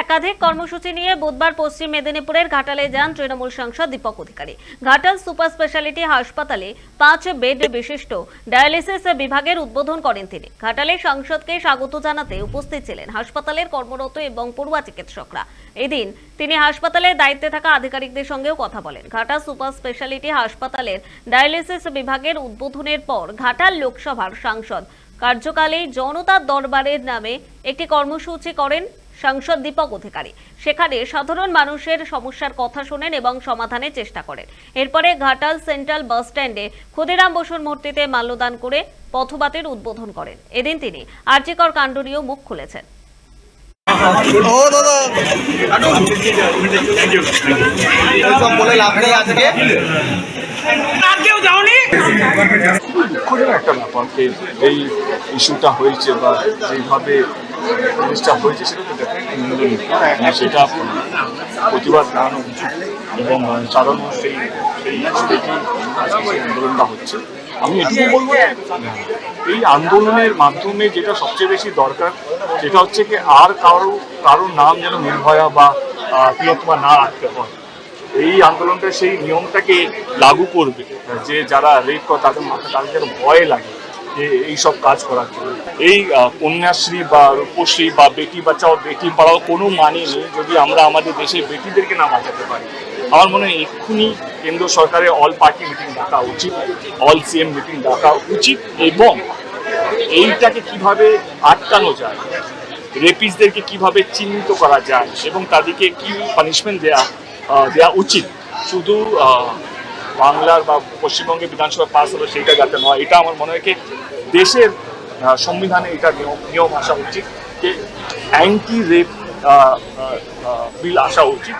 একাধিক কর্মসূচি নিয়ে বুধবার পশ্চিম মেদিনীপুরের ঘাটালে যান তৃণমূল সাংসদ দীপক অধিকারী। ঘাটাল সুপার স্পেশালিটি হাসপাতালে পাঁচ বেড বিশিষ্ট ডায়ালিসিস বিভাগের উদ্বোধন করেন তিনি। ঘাটালে সাংসদকে স্বাগত জানাতে উপস্থিত ছিলেন হাসপাতালের কর্মরত এবং পড়ুয়া চিকিৎসকরা। এদিন তিনি হাসপাতালের দায়িত্বে থাকা আধিকারিকদের সঙ্গেও কথা বলেন। ঘাটাল সুপার স্পেশালিটি হাসপাতালের ডায়ালিসিস বিভাগের উদ্বোধনের পর ঘাটাল লোকসভার সাংসদ কার্যকালে জনতার দরবারের নামে একটি কর্মসূচি করেন। সাংসদ দীপক অধিকারী। সেখানে সাধারণ মানুষের সমস্যার কথা শোনেন এবং সমাধানের চেষ্টা করেন। এরপরে ঘাটাল সেন্ট্রাল বাস স্ট্যান্ডে ক্ষুদিরাম বসুর মূর্তিতে মাল্যদান করে পথবাতের উদ্বোধন করেন। এদিন তিনি আর্যিকর কাণ্ড নিয়েও মুখ খুলেছেন। ও দাদা। এসব বলে লাভ নেই আজকে। আর কেউ যাওনি? দুঃখজনক একটা ব্যাপার এই ইস্যুটা হয়েছে বা যেভাবে জিনিসটা হয়েছে সেটা। সেটা প্রতিবাদ জানানো উচিত। এবং সেই সেই আন্দোলনটা হচ্ছে। আমি এটুকু বলব এই আন্দোলনের মাধ্যমে যেটা সবচেয়ে বেশি দরকার, সেটা হচ্ছে কি আর কারও, কারোর নাম যেন নির্ভয়া বা তিলোত্তমা না রাখতে হয়। এই আন্দোলনটা সেই নিয়মটাকে লাগু করবে যে, যারা রেপ করে, তাদের মাথা তাদের ভয় লাগে। যে এইসব কাজ করার জন্য। এই কন্যাশ্রী বা রূপশ্রী বা বেটি বাঁচাও, বেটি পড়াও কোনো মানে নেই যদি আমরা আমাদের দেশে বেটিদেরকে না বাঁচাতে পারি। আমার মনে হয় এক্ষুনি কেন্দ্র সরকারের অল পার্টি মিটিং ডাকা উচিত অল সিএম মিটিং ডাকা উচিত এবং এইটাকে কীভাবে আটকানো যায় রেপিসদেরকে কীভাবে চিহ্নিত করা যায় এবং তাদেরকে কি পানিশমেন্ট দেয়া দেওয়া উচিত? শুধু বাংলার বা পশ্চিমবঙ্গে বিধানসভা পাস হলো সেইটা যাতে নয়, এটা আমার মনে হয় দেশের সংবিধানে এটা নিয়ম নিয়ম আসা উচিত, যে অ্যান্টি রেপ বিল আসা উচিত।